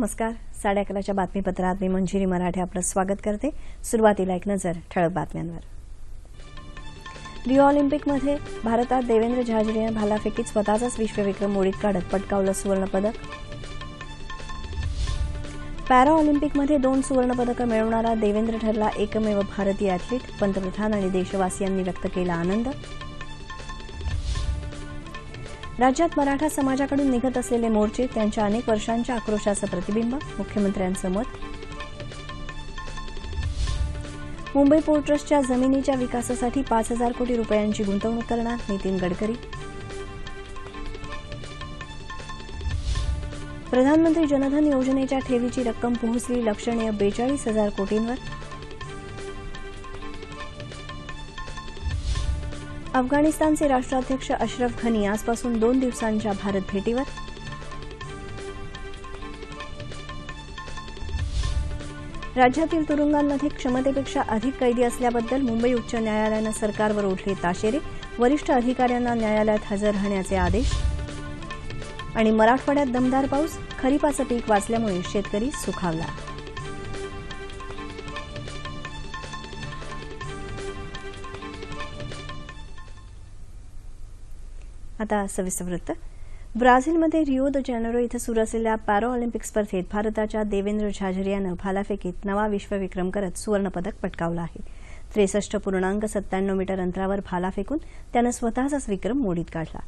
नमस्कार. साडे अकराच्या बातमीपत्रात मी मंजिरी मराठे आपलं स्वागत करते. सुरुवातीला एक नजर ठळक बातम्यांवर. रिओ ऑलिम्पिकमध्ये भारतात देवेंद्र झाजरीनं भालाफेकीत स्वतःचाच विश्वविक्रम मोडीत काढत पटकावलं सुवर्णपदक. पॅरा ऑलिम्पिकमध्ये दोन सुवर्णपदकं मिळवणारा देवेंद्र ठरला एकमेव भारतीय अॅथलीट पंतप्रधान आणि देशवासियांनी व्यक्त केला आनंद. राज्यात मराठा समाजाकडून निघत असलेले मोर्चे त्यांच्या अनेक वर्षांच्या आक्रोशाचं प्रतिबिंब मुख्यमंत्र्यांचं मत. मुंबई पोर्ट ट्रस्टच्या जमिनीच्या विकासासाठी पाच हजार कोटी रुपयांची गुंतवणूक करणार नितीन गडकरी. प्रधानमंत्री जनधन योजनेच्या ठेवीची रक्कम पोहोचली लक्षणीय बेचाळीस हजार कोटींवर. अफगाणिस्तानचे राष्ट्राध्यक्ष अशरफ घनी आजपासून दोन दिवसांच्या भारत भेटीवर राज्यातील तुरुंगांमध्ये क्षमतेपेक्षा अधिक कैदी असल्याबद्दल मुंबई उच्च न्यायालयानं सरकारवर ओढले ताशेरे. वरिष्ठ अधिकाऱ्यांना न्यायालयात हजर राहण्याचे आदेश. आणि मराठवाड्यात दमदार पाऊस खरीपाचं पीक वाचल्यामुळे शेतकरी सुखावला. आता सविस्तर वृत्त ब्राझीलमध्ये रिओ द जॅनेरो इथं सुरू असलेल्या पॅरा ऑलिम्पिक स्पर्धेत भारताच्या देवेंद्र झाझरियानं भालाफेकीत नवा विश्वविक्रम करत सुवर्णपदक पटकावलं आहे. त्रेसष्ट पूर्णांक सत्त्याण्णव मीटर अंतरावर भाला फेकून त्यानं स्वतःचाच विक्रम मोडीत काढला.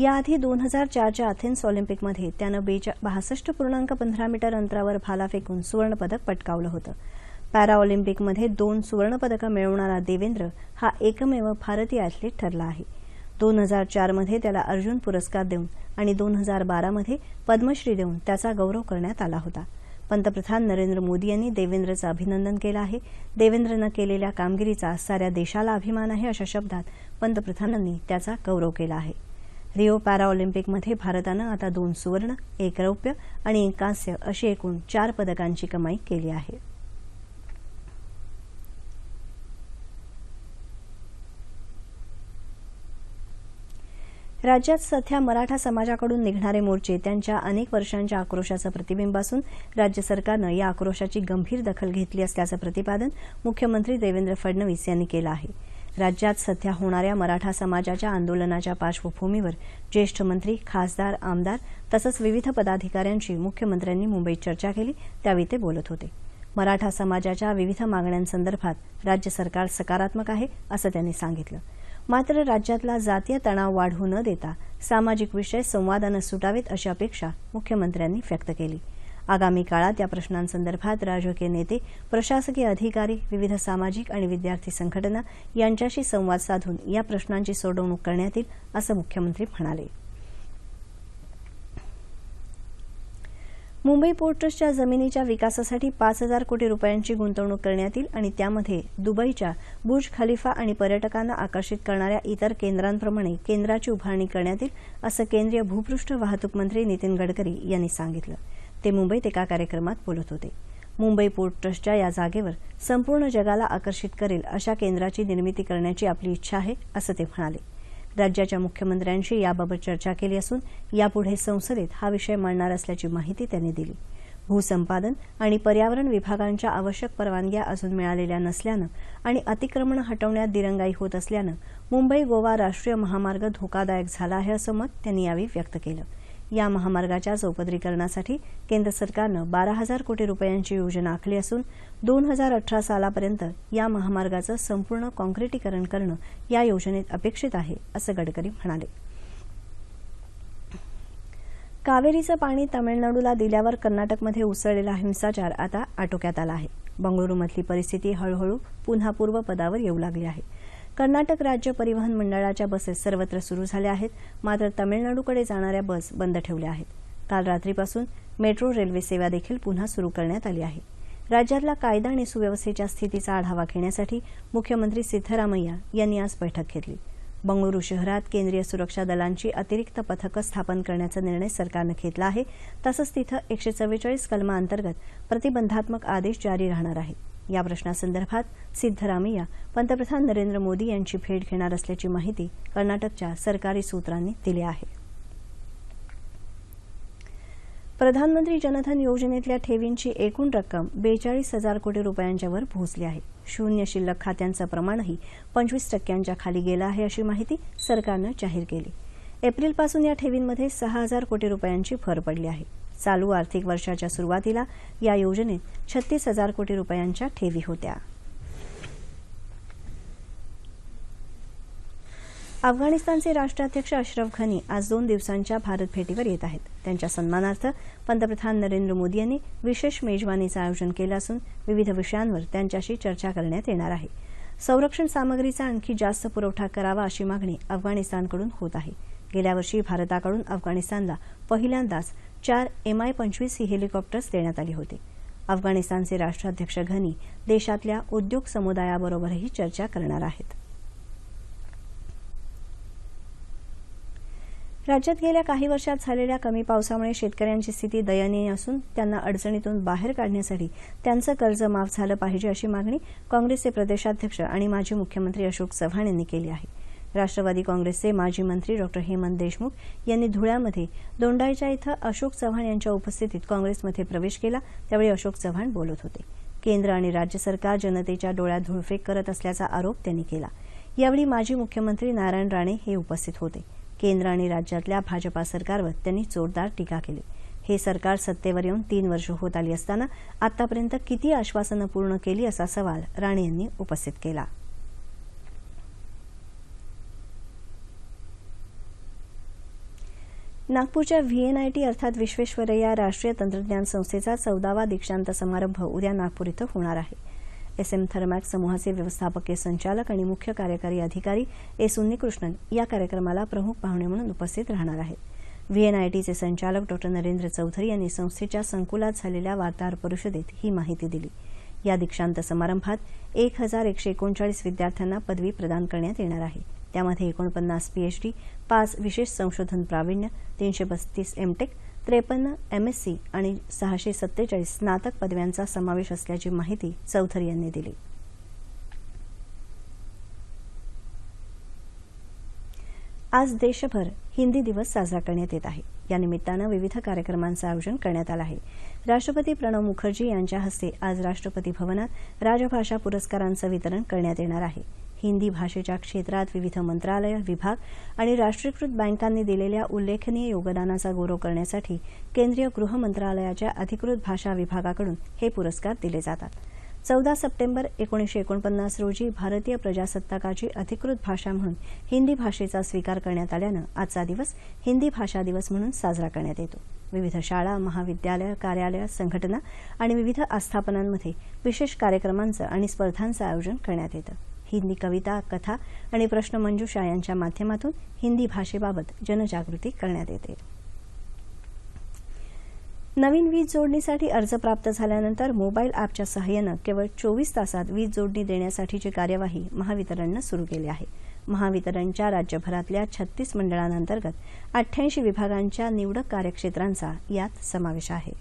याआधी दोन हजार चारच्या अथेन्स ऑलिम्पिकमध्ये त्यानं बहासष्ट बासष्ट पूर्णांक पंधरा मीटर अंतरावर भाला फेकून सुवर्णपदक पटकावलं होतं. पॅरा ऑलिम्पिकमध्ये दोन सुवर्णपदकं मिळवणारा देवेंद्र हा एकमेव भारतीय अॅथलीट ठरला आहे. दोन हजार चारमध्ये त्याला अर्जुन पुरस्कार देऊन आणि दोन हजार बारामध्ये पद्मश्री देऊन त्याचा गौरव करण्यात आला होता. पंतप्रधान नरेंद्र मोदी यांनी देवेंद्रचं अभिनंदन केलं आहे. देवेंद्रनं केलेल्या कामगिरीचा साऱ्या देशाला अभिमान आहे अशा शब्दात पंतप्रधानांनी त्याचा गौरव केला आहे. रिओ पॅराऑलिम्पिकमध्ये भारतानं आता दोन सुवर्ण एक रौप्य आणि एक कांस्य अशी एकूण चार पदकांची कमाई केली आहे. राज्यात सध्या मराठा समाजाकडून निघणारे मोर्चे त्यांच्या अनेक वर्षांच्या आक्रोशाचं प्रतिबिंब असून राज्य सरकारनं या आक्रोशाची गंभीर दखल घेतली असल्याचं प्रतिपादन मुख्यमंत्री देवेंद्र फडणवीस यांनी केलं आहे. राज्यात सध्या होणाऱ्या मराठा समाजाच्या आंदोलनाच्या पार्श्वभूमीवर ज्येष्ठ मंत्री खासदार आमदार तसंच विविध पदाधिकाऱ्यांशी मुख्यमंत्र्यांनी मुंबईत चर्चा केली त्यावेळी ते बोलत होते. मराठा समाजाच्या विविध मागण्यांसंदर्भात राज्य सरकार सकारात्मक आहे असं त्यांनी सांगितलं. मात्र राज्यातला जातीय तणाव वाढू न देता सामाजिक विषय संवादानं सुटावेत अशी अपेक्षा मुख्यमंत्र्यांनी व्यक्त केली. आगामी काळात या प्रश्नांसंदर्भात राजकीय नेते प्रशासकीय अधिकारी विविध सामाजिक आणि विद्यार्थी संघटना यांच्याशी संवाद साधून या प्रश्नांची सोडवणूक करण्यात येईल असं मुख्यमंत्री म्हणाले. मुंबई पोर्ट ट्रस्टच्या जमिनीच्या विकासासाठी पाच हजार कोटी रुपयांची गुंतवणूक करण्यात येईल आणि त्यामध्ये दुबईच्या बुर्ज खलिफा आणि पर्यटकांना आकर्षित करणाऱ्या इतर केंद्रांप्रमाणे केंद्राची उभारणी करण्यात येईल असं केंद्रीय भूपृष्ठ वाहतूक मंत्री नितीन गडकरी यांनी सांगितलं. ते मुंबईत एका कार्यक्रमात बोलत होते. मुंबई पोर्ट ट्रस्टच्या या जागेवर संपूर्ण जगाला आकर्षित करेल अशा केंद्राची निर्मिती करण्याची आपली इच्छा आहे असं ते म्हणाले. राज्याच्या मुख्यमंत्र्यांशी याबाबत चर्चा केली असून यापुढे संसदेत हा विषय मांडणार असल्याची माहिती त्यांनी दिली. भूसंपादन आणि पर्यावरण विभागांच्या आवश्यक परवानग्या अजून मिळालेल्या नसल्यानं आणि अतिक्रमण हटवण्यात दिरंगाई होत असल्यानं मुंबई गोवा राष्ट्रीय महामार्ग धोकादायक झाला आहे असं मत त्यांनी यावेळी व्यक्त केलं. या महामार्गाच्या चौपदरीकरणासाठी केंद्र सरकारनं बारा हजार कोटी रुपयांची योजना आखली असून दोन हजार अठरा सालापर्यंत या महामार्गाचं संपूर्ण काँक्रिटीकरण करणं या योजनेत अपेक्षित आहे असं गडकरी म्हणाले. कावेरीचं पाणी तामिळनाडूला दिल्यावर कर्नाटकमध्ये उसळलेला हिंसाचार आता आटोक्यात आला आहे. बंगळुरूमधली परिस्थिती हळूहळू पुन्हा पूर्वपदावर येऊ लागली आहे. कर्नाटक राज्य परिवहन मंडळाच्या बसेस सर्वत्र सुरू झाल्या आहेत. मात्र तमिळनाडूकडे जाणाऱ्या बस बंद ठेवल्या आहेत. काल रात्रीपासून मेट्रो रेल्वे सेवा देखील पुन्हा सुरू करण्यात आली आहे. राज्यातला कायदा आणि सुव्यवस्थेच्या स्थितीचा आढावा घेण्यासाठी मुख्यमंत्री सिद्धरामय्या यांनी आज बैठक घेतली. बंगळुरू शहरात केंद्रीय सुरक्षा दलांची अतिरिक्त पथकं स्थापन करण्याचा निर्णय सरकारनं घेतला आहे. तसंच तिथं एकशे चव्वेचाळीस कलमाअंतर्गत प्रतिबंधात्मक आदेश जारी राहणार आहेत या प्रश्नासंदर्भात सिद्धरामय्या पंतप्रधान नरेंद्र मोदी यांची भेट घेणार असल्याची माहिती कर्नाटकच्या सरकारी सूत्रांनी दिली आहे. प्रधानमंत्री जनधन योजनेतल्या ठेवींची एकूण रक्कम बेचाळीस हजार कोटी रुपयांच्यावर पोहोचली आहे. शून्य शिल्लक खात्यांचं प्रमाणही पंचवीस टक्क्यांच्या खाली गेलं आहे अशी माहिती सरकारनं जाहीर केली. एप्रिलपासून या ठेवींमध्ये सहा हजार कोटी रुपयांची भर पडली आहे. चालू आर्थिक वर्षाच्या सुरुवातीला या योजनेत छत्तीस हजार कोटी रुपयांच्या ठेवी होत्या. अफगाणिस्तानचे राष्ट्राध्यक्ष अश्रफ घनी आज दोन दिवसांच्या भारत भेटीवर येत आहेत. त्यांच्या सन्मानार्थ पंतप्रधान नरेंद्र मोदी यांनी विशेष मेजवानीचं आयोजन केलं असून विविध विषयांवर त्यांच्याशी चर्चा करण्यात येणार आहे. संरक्षण सामग्रीचा आणखी जास्त पुरवठा करावा अशी मागणी अफगाणिस्तानकडून होत आहे. गेल्या वर्षी भारताकडून अफगाणिस्तानला पहिल्यांदाच चार एमआय पंचवीस ही हेलिकॉप्टर्स देण्यात आली होती. अफगाणिस्तानचे राष्ट्राध्यक्ष घनी देशातल्या उद्योग समुदायाबरोबरही चर्चा करणार आहेत. राज्यात गेल्या काही वर्षात झालेल्या कमी पावसामुळे शेतकऱ्यांची स्थिती दयनीय असून त्यांना अडचणीतून बाहेर काढण्यासाठी त्यांचं कर्ज माफ झालं पाहिजे अशी मागणी काँग्रेसचे प्रदेशाध्यक्ष आणि माजी मुख्यमंत्री अशोक चव्हाण यांनी केली आहे. राष्ट्रवादी काँग्रेसचे माजी मंत्री डॉ. हेमंत देशमुख यांनी धुळ्यामध्ये दोंडाईच्या इथं अशोक चव्हाण यांच्या उपस्थितीत काँग्रेसमध्ये प्रवेश केला. त्यावेळी अशोक चव्हाण बोलत होते. केंद्र आणि राज्य सरकार जनतेच्या डोळ्यात धुळफेक करत असल्याचा आरोप त्यांनी केला. यावेळी माजी मुख्यमंत्री नारायण राणे हे उपस्थित होते. केंद्र आणि राज्यातल्या भाजपा सरकारवर त्यांनी जोरदार टीका केली. हे सरकार सत्तेवर येऊन तीन वर्ष होत आली असताना आतापर्यंत किती आश्वासनं पूर्ण केली असा सवाल राणे यांनी उपस्थित केला. नागपूरच्या व्हीएनआयटी अर्थात विश्वेश्वरय्या राष्ट्रीय तंत्रज्ञान संस्थेचा चौदावा दीक्षांत समारंभ उद्या नागपूर इथं होणार आहे. एस एम थर्मॅक समूहाचे व्यवस्थापकीय संचालक आणि मुख्य कार्यकारी अधिकारी एस उन्नीकृष्णन या कार्यक्रमाला प्रमुख पाहुणे म्हणून उपस्थित राहणार आहेत. व्हीएनआयटीचे संचालक डॉ नरेंद्र चौधरी यांनी संस्थेच्या संकुलात झालेल्या वार्ताहर परिषदेत ही माहिती दिली. या दीक्षांत समारंभात एक हजार एकशे एकोणचाळीस विद्यार्थ्यांना पदवी प्रदान करण्यात येणार आहे. त्यामध्ये एकोणपन्नास पीएचडी पाच विशेष संशोधन प्रावीण्य तीनशे पस्तीस एमटेक त्रेपन्न एमएससी आणि सहाशे सत्तेचाळीस स्नातक पदव्यांचा समावेश असल्याची माहिती चौधरी यांनी दिली. आज देशभर हिंदी दिवस साजरा करण्यात येत आहे. या निमित्तानं विविध कार्यक्रमांचं आयोजन करण्यात आलं आहे. राष्ट्रपती प्रणव मुखर्जी यांच्या हस्ते आज राष्ट्रपती भवनात राजभाषा पुरस्कारांचं वितरण करण्यात येणार आहे. हिंदी भाषेच्या क्षेत्रात विविध मंत्रालय विभाग आणि राष्ट्रीयकृत बँकांनी दिलेल्या उल्लेखनीय योगदानाचा गौरव करण्यासाठी केंद्रीय गृह मंत्रालयाच्या अधिकृत भाषा विभागाकडून हे पुरस्कार दिले जातात. चौदा सप्टेंबर एकोणीसशे एकोणपन्नास रोजी भारतीय प्रजासत्ताकाची अधिकृत भाषा म्हणून हिंदी भाषेचा स्वीकार करण्यात आल्यानं आजचा दिवस हिंदी भाषा दिवस म्हणून साजरा करण्यात येतो. विविध शाळा महाविद्यालय कार्यालय संघटना आणि विविध आस्थापनांमध्ये विशेष कार्यक्रमांचं आणि स्पर्धांचं आयोजन करण्यात येतं. हिंदी कविता कथा आणि प्रश्नमंजुषा यांच्या माध्यमातून हिंदी भाषेबाबत जनजागृती करण्यात येते. नवीन वीज जोडणीसाठी अर्ज प्राप्त झाल्यानंतर मोबाईल ॲपच्या सहाय्यानं केवळ चोवीस तासात वीज जोडणी देण्यासाठीची कार्यवाही महावितरणनं सुरू केली आहे. महावितरणच्या राज्यभरातल्या छत्तीस मंडळांअंतर्गत अठ्ठ्याऐंशी विभागांच्या निवडक कार्यक्षेत्रांचा यात समावेश आहे.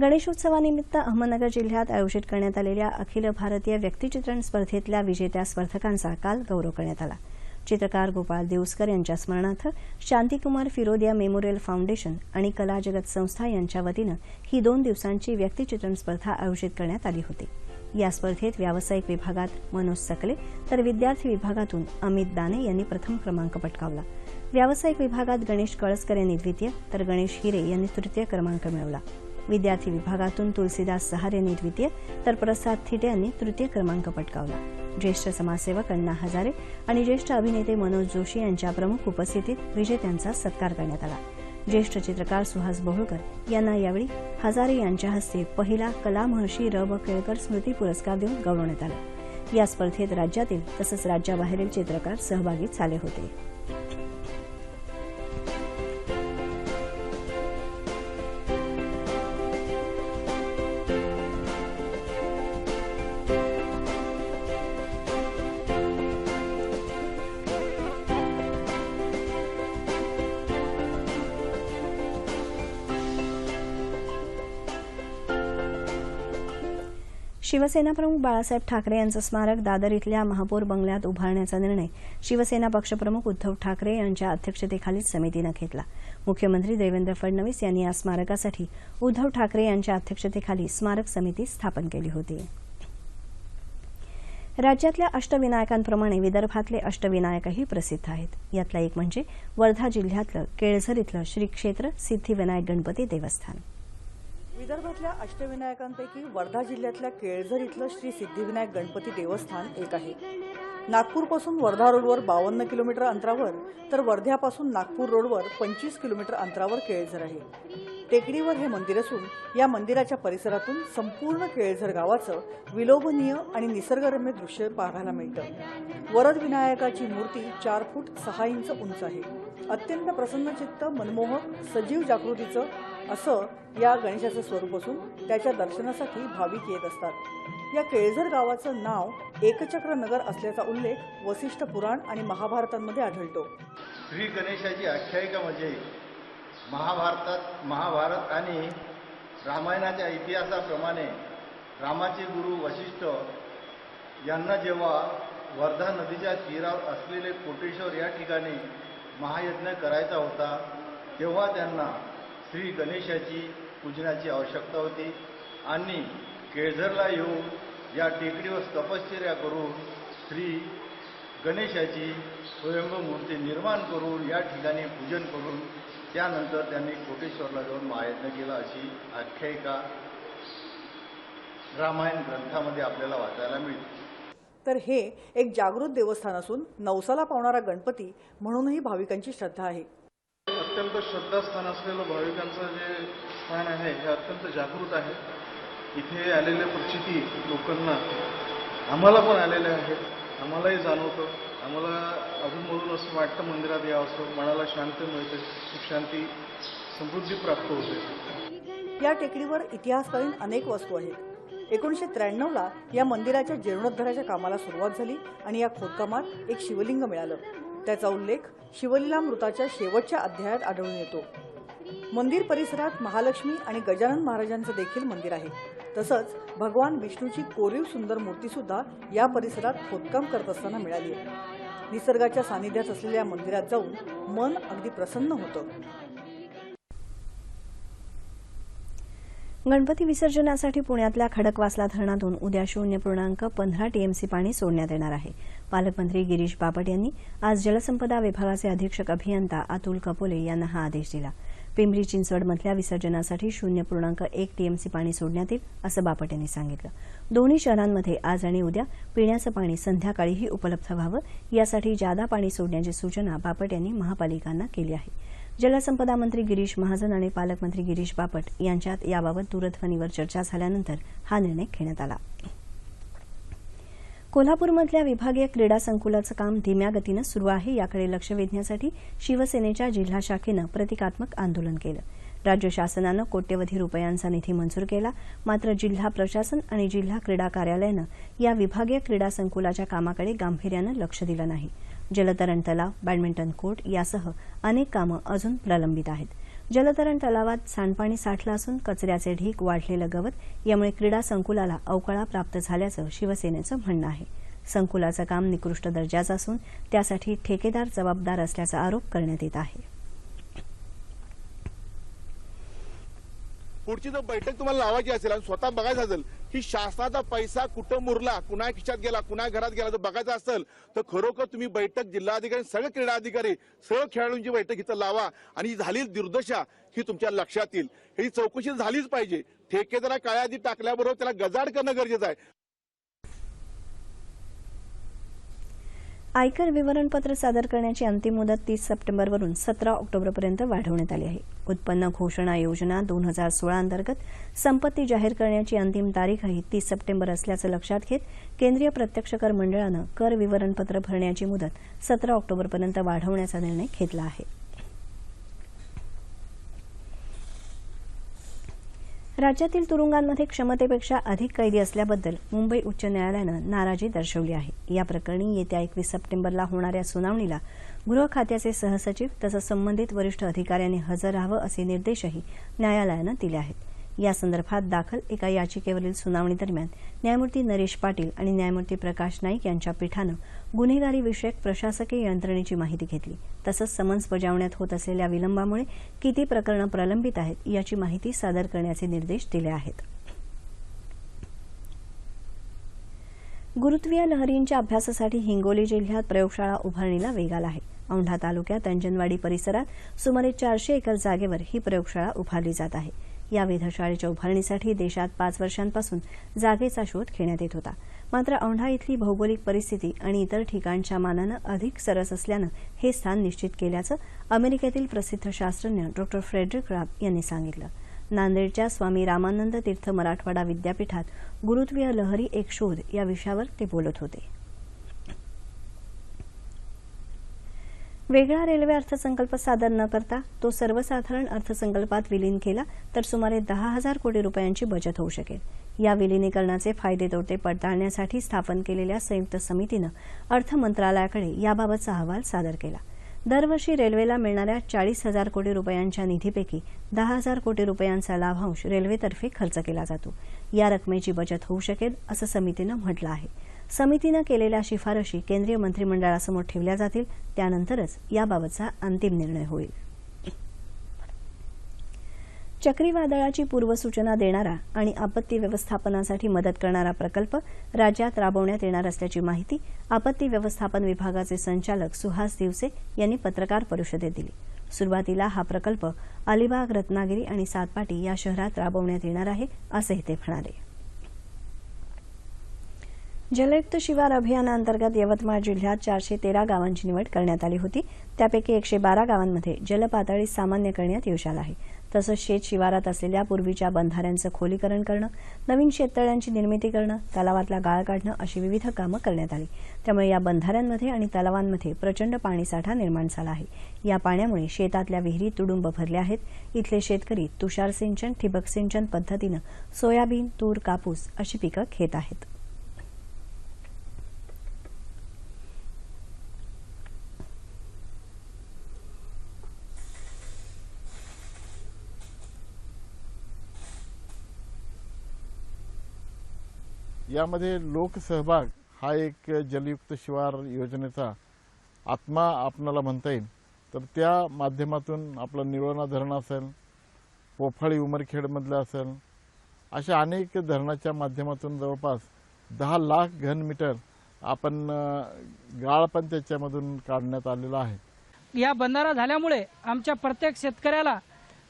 गणेशोत्सवानिमित्त अहमदनगर जिल्ह्यात आयोजित करण्यात आलेल्या अखिल भारतीय व्यक्तिचित्रण स्पर्धेतल्या विजेत्या स्पर्धकांचा काल गौरव करण्यात आला. चित्रकार गोपाळ देऊसकर यांच्या स्मरणार्थ शांतिकुमार फिरोदिया मेमोरियल फाउंडेशन आणि कला जगत संस्था यांच्या वतीनं ही दोन दिवसांची व्यक्तिचित्रण स्पर्धा आयोजित करण्यात आली होती. या स्पर्धेत व्यावसायिक विभागात मनोज सकले तर विद्यार्थी विभागातून अमित दाने यांनी प्रथम क्रमांक पटकावला. व्यावसायिक विभागात गणेश कळसकर यांनी द्वितीय तर गणेश हिरे यांनी तृतीय क्रमांक मिळवला. विद्यार्थी विभागातून तुलसीदास सहार यांनी द्वितीय तर प्रसाद थिटे यांनी तृतीय क्रमांक पटकावला. ज्येष्ठ समाजसेवक अण्णा हजारे आणि ज्येष्ठ अभिनेते मनोज जोशी यांच्या प्रमुख उपस्थितीत विजेत्यांचा सत्कार करण्यात आला. ज्येष्ठ चित्रकार सुहास बहुळकर यांना यावेळी हजारे यांच्या हस्ते पहिला कला महर्षी र ब केळकर स्मृती पुरस्कार देऊन गौरवण्यात आला. या स्पर्धेत राज्यातील तसंच राज्याबाहेरील चित्रकार सहभागी झाले होते. शिवसेनाप्रमुख बाळासाहेब ठाकरे यांचं स्मारक दादर इथल्या महापौर बंगल्यात उभारण्याचा निर्णय शिवसेना पक्षप्रमुख उद्धव ठाकरे यांच्या अध्यक्षतेखालील समितीनं घेतला. मुख्यमंत्री देवेंद्र फडणवीस यांनी या स्मारकासाठी उद्धव ठाकरे यांच्या अध्यक्षतेखाली स्मारक समिती स्थापन केली होती. राज्यातल्या अष्टविनायकांप्रमाणे विदर्भातले अष्टविनायकही प्रसिद्ध आहेत. यातला एक म्हणजे वर्धा जिल्ह्यातलं केळझर इथलं श्री क्षेत्र सिद्धिविनायक गणपती देवस्थान. विदर्भातल्या अष्टविनायकांपैकी वर्धा जिल्ह्यातल्या केळझर इथलं श्री सिद्धिविनायक गणपती देवस्थान एक आहे. नागपूरपासून वर्धा रोडवर बावन्न किलोमीटर अंतरावर तर वर्ध्यापासून नागपूर रोडवर पंचवीस किलोमीटर अंतरावर केळझर आहे. टेकडीवर हे मंदिर असून या मंदिराच्या परिसरातून संपूर्ण केळझर गावाचं विलोभनीय आणि निसर्गरम्य दृश्य पाहायला मिळतं. वरद विनायकाची मूर्ती चार फूट सहा इंच उंच आहे. अत्यंत प्रसन्नचित्त मनमोहक सजीव जागृतीचं असं या गणेशाचं स्वरूप असून त्याच्या दर्शनासाठी भाविक येत असतात. या केळझर गावाचं नाव एकचक्र नगर असल्याचा उल्लेख वसिष्ठ पुराण आणि महाभारतांमध्ये आढळतो. श्री गणेशाची आख्यायिका म्हणजे महाभारतात महाभारत आणि रामायणाच्या इतिहासाप्रमाणे रामाचे गुरु वशिष्ठ यांना जेव्हा वर्धा नदीच्या तीरावर असलेले कोटेश्वर या ठिकाणी महायज्ञ करायचा होता तेव्हा त्यांना श्री गणेशाची पूजनाची आवश्यकता होती. आणि केळझरला येऊन या टेकडीवर तपश्चर्या करून श्री गणेशाची स्वयंभू मूर्ती निर्माण करून या ठिकाणी पूजन करून त्यानंतर त्यांनी कोटेश्वरला जाऊन महायज्ञ केला अशी आख्यायिका रामायण ग्रंथामध्ये आपल्याला वाचायला मिळते. तर हे एक जागृत देवस्थान असून नवसाला पावणारा गणपती म्हणूनही भाविकांची श्रद्धा आहे. अत्यंत श्रद्धास्थान असलेलं भाविकांचं जे स्थान आहे हे अत्यंत जागृत आहे. इथे आलेल्या प्रचिती लोकांना आम्हाला पण आलेल्या आहेत आम्हालाही जाणवतं. आम्हाला अजूनमधून असं वाटतं मंदिरात यावं मनाला शांती मिळते. सुख शांती समृद्धी प्राप्त होते. या टेकडीवर इतिहासकालीन अनेक वस्तू आहेत. एकोणीसशे त्र्याण्णवला या मंदिराच्या जीर्णोद्धाराच्या कामाला सुरुवात झाली आणि या खोदकामात एक शिवलिंग मिळालं. त्याचा उल्लेख शिवलीलामृताच्या शेवटच्या अध्यायात आढळून येतो. मंदिर परिसरात महालक्ष्मी आणि गजानन महाराजांचं देखील मंदिर आहे. तसंच भगवान विष्णूची कोरीव सुंदर मूर्ती सुद्धा या परिसरात खोदकाम करत असताना मिळाली आहे. निसर्गाच्या सानिध्यात असलेल्या मंदिरात जाऊन मन अगदी प्रसन्न होतं. गणपती विसर्जनासाठी पुण्यातल्या खडकवासला धरणातून उद्या शून्य पूर्णांक पंधरा टीएमसी पाणी सोडण्यात येणार आहे. पालकमंत्री गिरीश बापट यांनी आज जलसंपदा विभागाचे अधीक्षक अभियंता अतुल कपोले यांना हा आदेश दिला. पिंपरी चिंचवडमधल्या विसर्जनासाठी शून्य पूर्णांक एक टीएमसी पाणी सोडण्यात येईल असं बापट यांनी सांगितलं. दोन्ही शहरांमध्ये आज आणि उद्या पिण्याचं पाणी संध्याकाळीही उपलब्ध व्हावं यासाठी जादा पाणी सोडण्याची सूचना बापट यांनी महापालिकांना केली आहे. जलसंपदा मंत्री गिरीश महाजन आणि पालकमंत्री गिरीश बापट यांच्यात याबाबत दूरध्वनीवर चर्चा झाल्यानंतर हा निर्णय घेण्यात आला. कोल्हापूरमधल्या विभागीय क्रीडा संकुलाचं काम धीम्या गतीनं सुरू आहे. याकडे लक्ष वेधण्यासाठी शिवसेनेच्या जिल्हा शाखेनं प्रतिकात्मक आंदोलन केलं. राज्य शासनानं कोट्यवधी रुपयांचा निधी मंजूर केला. मात्र जिल्हा प्रशासन आणि जिल्हा क्रीडा कार्यालयानं या विभागीय क्रीडा संकुलाच्या कामाकडे गांभीर्यानं लक्ष दिलं नाही. जलतरण तलाव बॅडमिंटन कोर्ट यासह अनेक कामं अजून प्रलंबित आहेत. जलतरण तलावात सांडपाणी साठलं असून कचऱ्याचे ढीक वाढलेलं गवत यामुळे क्रीडा संकुलाला अवकाळा प्राप्त झाल्याचं शिवसेनेचं म्हणणं आहे. संकुलाचं काम निकृष्ट दर्जाचं असून त्यासाठी ठेकेदार जबाबदार असल्याचा आरोप करण्यात येत आहे. पुढची जर बैठक तुम्हाला लावायची असेल आणि स्वतः बघायचं असेल की शासनाचा पैसा कुठं मुरला कुणा खिशात गेला कुणा घरात गेला जर बघायचं असेल तर खरोखर तुम्ही बैठक जिल्हाधिकारी सगळे क्रीडा अधिकारी सर्व खेळाडूंची बैठक इथं लावा आणि ही दुर्दशा ही तुमच्या लक्षात येईल. ही चौकशी झालीच पाहिजे. ठेकेदारा काळ्या आधी टाकल्याबरोबर त्याला गजाड करणं गरजेचं आहे. आयकर विवरणपत्र सादर करण्याची अंतिम मुदत तीस सप्टेंबरवरून सतरा ऑक्टोबरपर्यंत वाढवण्यात आली आहे. उत्पन्न घोषणा योजना दोन हजार सोळा अंतर्गत संपत्ती जाहीर करण्याची अंतिम तारीखही तीस सप्टेंबर असल्याचं लक्षात घेत केंद्रीय प्रत्यक्ष कर मंडळानं कर विवरणपत्र भरण्याची मुदत सतरा ऑक्टोबरपर्यंत वाढवण्याचा निर्णय घेतला आहे. राज्यातील तुरुंगांमध्ये क्षमतेपेक्षा अधिक कैदी असल्याबद्दल मुंबई उच्च न्यायालयानं नाराजी दर्शवली आहे. या प्रकरणी येत्या एकवीस सप्टेंबरला होणाऱ्या सुनावणीला गृह खात्याचे सहसचिव तसंच संबंधित वरिष्ठ अधिकाऱ्यांनी हजर राहावं असे निर्देशही न्यायालयानं दिले आहेत. या संदर्भात दाखल एका याचिकेवरील सुनावणी दरम्यान न्यायमूर्ती नरेश पाटील आणि न्यायमूर्ती प्रकाश नाईक यांच्या पीठानं गुन्हेगारी विषयक प्रशासकीय यंत्रणेची माहिती घेतली. तसंच समन्स बजावण्यात होत असलेल्या विलंबामुळे किती प्रकरणं प्रलंबित आहेत याची माहिती सादर करण्याचे निर्देश दिले आहेत. गुरुत्वीय लहरींच्या अभ्यासासाठी हिंगोली जिल्ह्यात प्रयोगशाळा उभारणीला वेग आला आहे. औंढा तालुक्यात अंजनवाडी परिसरात सुमारे चारशे एकर जागेवर ही प्रयोगशाळा उभारली जात आहे. या वेधशाळेच्या उभारणीसाठी देशात पाच वर्षांपासून जागेचा शोध घेण्यात येत होता. मात्र औंढा इथली भौगोलिक परिस्थिती आणि इतर ठिकाणच्या मानानं अधिक सरस असल्यानं हे स्थान निश्चित केल्याचं अमेरिकेतील प्रसिद्ध शास्त्रज्ञ डॉक्टर फ्रेडरिक राब यांनी सांगितलं. नांदेडच्या स्वामी रामानंद तीर्थ मराठवाडा विद्यापीठात गुरुत्वीय लहरी एक शोध या विषयावर ते बोलत होते. वेगळा रेल्वे अर्थसंकल्प सादर न करता तो सर्वसाधारण अर्थसंकल्पात विलीन केला तर सुमारे दहा हजार कोटी रुपयांची बचत होऊ शकेल. या विलिनीकरणाचे फायदे तोटे पडताळण्यासाठी स्थापन केलेल्या संयुक्त समितीनं अर्थ मंत्रालयाकडे याबाबतचा अहवाल सादर केला. दरवर्षी रेल्वेला मिळणाऱ्या चाळीस हजार कोटी रुपयांच्या निधीपैकी दहा हजार कोटी रुपयांचा लाभांश रेल्वेतर्फे खर्च केला जातो. या रकमेची बचत होऊ शकेल असं समितीनं म्हटलं आहे. समितीनं केलेल्या शिफारशी केंद्रीय मंत्रिमंडळासमोर ठेवल्या जातील. त्यानंतरच याबाबतचा अंतिम निर्णय होईल. चक्रीवादळाची पूर्वसूचना देणारा आणि आपत्ती व्यवस्थापनासाठी मदत करणारा प्रकल्प राज्यात राबवण्यात येणार असल्याची माहिती आपत्ती व्यवस्थापन विभागाचे संचालक सुहास दिवसे यांनी पत्रकार परिषदेत दिली. सुरुवातीला हा प्रकल्प अलिबाग रत्नागिरी आणि सातपाटी या शहरात राबवण्यात येणार आहे असंही ते म्हणाले. जलयुक्त शिवार अभियानाअंतर्गत यवतमाळ जिल्ह्यात चारशे तेरा गावांची निवड करण्यात आली होती. त्यापैकी एकशे बारा गावांमध्ये जलपातळी सामान्य करण्यात यश आलं आहे. तसंच शेत शिवारात असलेल्या पूर्वीच्या बंधाऱ्यांचं खोलीकरण करणं नवीन शेततळ्यांची निर्मिती करणं तलावातला गाळ काढणं अशी विविध कामं करण्यात आली. त्यामुळे या बंधाऱ्यांमध्ये आणि तलावांमध्ये प्रचंड पाणीसाठा निर्माण झाला आहे. या पाण्यामुळे शेतातल्या विहिरी तुडुंब भरल्या आहेत. इथले शेतकरी तुषार सिंचन ठिबक सिंचन पद्धतीनं सोयाबीन तूर कापूस अशी पिकं घेत आहेत. यामध्ये लोकसहभाग हा एक जलयुक्त शिवार योजनेचा आत्मा आपणाला म्हणता येईल. तर त्या माध्यमातून आपलं निळोणा धरण असेल पोफाळी उमरखेडमधलं असेल अशा अनेक धरणाच्या माध्यमातून जवळपास दहा लाख घनमीटर आपण गाळ पण त्याच्यामधून काढण्यात आलेला आहे. या बंधारा झाल्यामुळे आमच्या प्रत्येक शेतकऱ्याला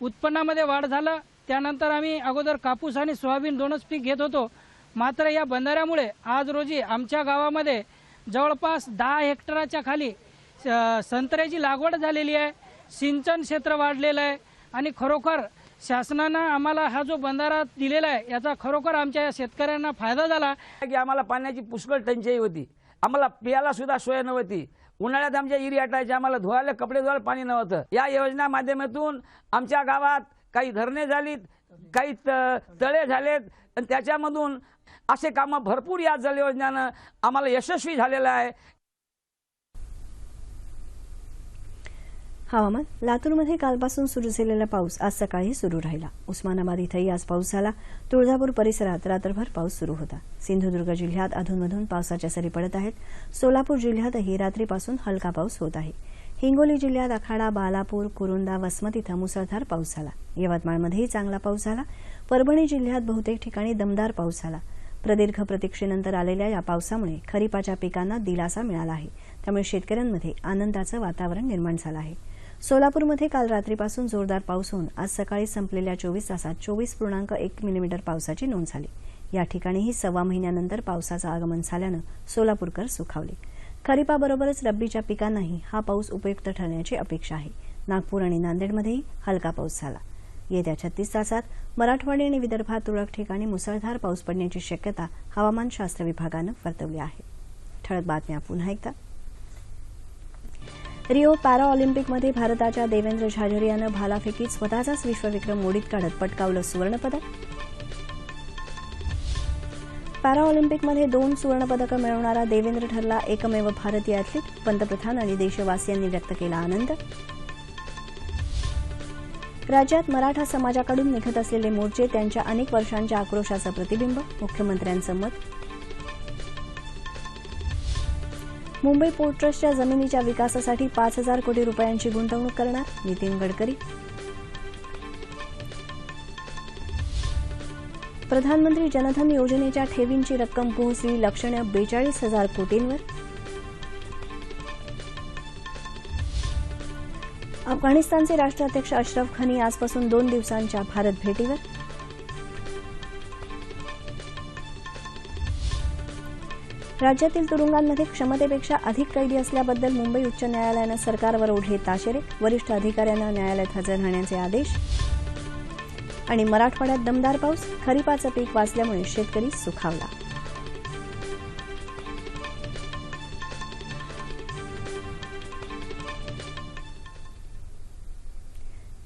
उत्पन्नामध्ये वाढ झालं. त्यानंतर आम्ही अगोदर कापूस आणि सोयाबीन दोनच पीक घेत होतो. मात्र या बंधाऱ्यामुळे आज रोजी आमच्या गावामध्ये जवळपास दहा हेक्टराच्या खाली स- संत्र्याची लागवड झालेली आहे. सिंचन क्षेत्र वाढलेलं आहे आणि खरोखर शासनानं आम्हाला हा जो बंधारा दिलेला आहे याचा खरोखर आमच्या या शेतकऱ्यांना फायदा झाला. की आम्हाला पाण्याची पुष्कळ टंचाई होती. आम्हाला पियाला सुद्धा सोय नव्हती. उन्हाळ्यात आमच्या इरी अटायचे आम्हाला धुवायला कपडे धुवायला पाणी नव्हतं. या योजना माध्यमातून आमच्या गावात काही धरणे झालीत काही त- तळे झालेत. आणि त्याच्यामधून असे कामं भरपूर या जल योजनेनं आम्हाला यशस्वी झालेलं आहे. हवामान लातूरमध्ये कालपासून सुरू झालेला पाऊस आज सकाळी सुरू राहिला. उस्मानाबाद इथंही आज पाऊस झाला. तुळजापूर परिसरात रात्रभर पाऊस सुरू होता. सिंधुदुर्ग जिल्ह्यात अधूनमधून पावसाच्या सरी पडत आहेत. सोलापूर जिल्ह्यातही रात्रीपासून हलका पाऊस होत आहे. हिंगोली जिल्ह्यात आखाडा बालापूर कुरुंदा वसमत इथं मुसळधार पाऊस झाला. यवतमाळमध्येही चांगला पाऊस झाला. परभणी जिल्ह्यात बहुतेक ठिकाणी दमदार पाऊस झाला. प्रदीर्घ प्रतीक्षेनंतर आलेल्या या पावसामुळे खरीपाच्या पिकांना दिलासा मिळाला आहे. त्यामुळे शेतकऱ्यांमध्ये आनंदाचं वातावरण निर्माण झालं आहे. सोलापूरमध्ये काल रात्रीपासून जोरदार पाऊस होऊन आज सकाळी संपलेल्या चोवीस तासात चोवीस पूर्णांक एक मिलीमीटर पावसाची नोंद झाली. या ठिकाणीही सव्वा महिन्यानंतर पावसाचं आगमन झाल्यानं सोलापूरकर सुखावले. खरीपाबरोबरच रब्बीच्या पिकांनाही हा पाऊस उपयुक्त ठरण्याची अपेक्षा आहे. नागपूर आणि नांदेडमध्येही हलका पाऊस झाला. येत्या छत्तीस तासात मराठवाडी आणि विदर्भात तुरळक ठिकाणी मुसळधार पाऊस पडण्याची शक्यता हवामानशास्त्र विभागानं वर्तवली आहे. ठळक बातम्या पुन्हा एकदा. रिओ पॅरा ऑलिम्पिकमध्ये भारताच्या देवेंद्र झाझरियानं भालाफेकीत स्वतःचाच विश्वविक्रम मोडीत काढत पटकावलं सुवर्णपदक. पॅरा ऑलिम्पिकमध्ये दोन सुवर्णपदकं मिळवणारा देवेंद्र ठरला एकमेव भारतीय अॅथलीट पंतप्रधान आणि देशवासियांनी व्यक्त केला आनंद. राज्यात मराठा समाजाकडून निघत असलेले मोर्चे त्यांच्या अनेक वर्षांच्या आक्रोशाचं प्रतिबिंब मुख्यमंत्र्यांचं मत. मुंबई पोर्ट ट्रस्टच्या जमिनीच्या विकासासाठी पाच हजार कोटी रुपयांची गुंतवणूक करणार नितीन गडकरी. प्रधानमंत्री जनधन योजनेच्या ठेवींची रक्कम पोहोचली लक्षणीय बेचाळीस हजार कोटींवर. अफगाणिस्तानचे राष्ट्राध्यक्ष अशरफ घनी आजपासून दोन दिवसांच्या भारत भेटीवर. राज्यातील तुरुंगांमध्ये क्षमतेपेक्षा अधिक कैदी असल्याबद्दल मुंबई उच्च न्यायालयानं सरकारवर ओढले ताशेरे. वरिष्ठ अधिकाऱ्यांना न्यायालयात हजर राहण्याचे आदेश. आणि मराठवाड्यात दमदार पाऊस खरीपाचं पीक वाचल्यामुळे शेतकरी सुखावला.